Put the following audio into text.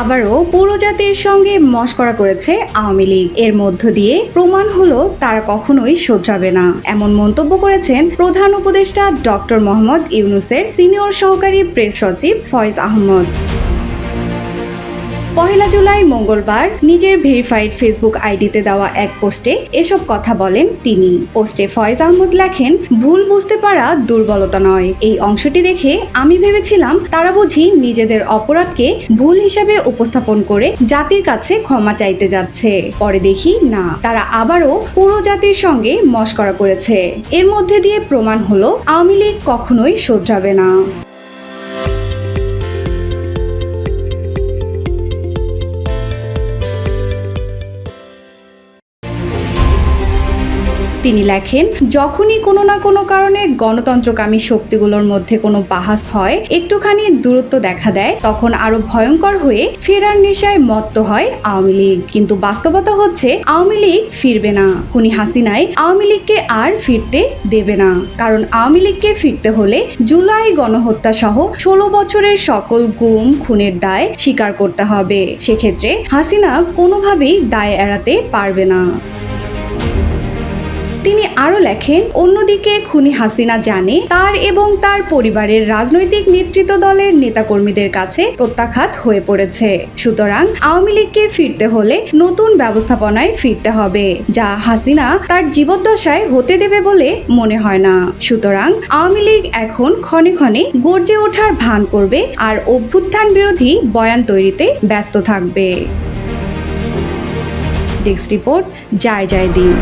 আবারও পুরো জাতির সঙ্গে মস্করা করেছে আওয়ামী লীগ। এর মধ্য দিয়ে প্রমাণ হলো তারা কখনোই শোধরাবে না। এমন মন্তব্য করেছেন প্রধান উপদেষ্টা ডক্টর মোহাম্মদ ইউনুসের সিনিয়র সহকারী প্রেস সচিব ফয়েজ আহমদ। পহেলা জুলাই মঙ্গলবার নিজের ভেরিফাইড ফেসবুক আইডিতে দেওয়া এক পোস্টে এসব কথা বলেন তিনি। পোস্টে ফয়েজ আহমদ লেখেন, ভুল বুঝতে পারা দুর্বলতা নয়। এই অংশটি দেখে আমি ভেবেছিলাম তারা বুঝি নিজেদের অপরাধকে ভুল হিসাবে উপস্থাপন করে জাতির কাছে ক্ষমা চাইতে যাচ্ছে। পরে দেখি না, তারা আবারও পুরো জাতির সঙ্গে মস্করা করেছে। এর মধ্যে দিয়ে প্রমাণ হলো, আওয়ামী লীগ কখনোই শোধরাবে না। তিনি লেখেন, যখনই কোনো না কোনো কারণে গণতন্ত্রকামী শক্তিগুলোর মধ্যে কোনো বাহাস হয়, একটুখানি দূরত্ব দেখা দেয়, তখন আরও ভয়ঙ্কর হয়ে ফেরার নেশায় মত্ত হয় আওয়ামী লীগ। কিন্তু বাস্তবতা হচ্ছে, আওয়ামী লীগ ফিরবে না। খুনি হাসিনাই আওয়ামী লীগকে আর ফিরতে দেবে না। কারণ আওয়ামী লীগকে ফিরতে হলে জুলাই গণহত্যা সহ ষোলো বছরের সকল গুম, খুনের দায় স্বীকার করতে হবে। সেক্ষেত্রে হাসিনা কোনোভাবেই দায় এড়াতে পারবে না। তিনি আরও লেখেন, অন্যদিকে খুনি হাসিনা জানে, তার এবং তার পরিবারের রাজনৈতিক নেতৃত্ব দলের নেতাকর্মীদের কাছে প্রত্যাখ্যাত হয়ে পড়েছে। সুতরাং আওয়ামী লীগকে ফিরতে হলে নতুন ব্যবস্থাপনায় ফিরতে হবে, যা হাসিনা তার জীবদ্দশায় হতে দেবে বলে মনে হয় না। সুতরাং আওয়ামী লীগ এখন ক্ষণে ক্ষণে গর্জে ওঠার ভান করবে আর অভ্যুত্থান বিরোধী বয়ান তৈরিতে ব্যস্ত থাকবে। ডেস্ক রিপোর্ট যায় যায় দিন।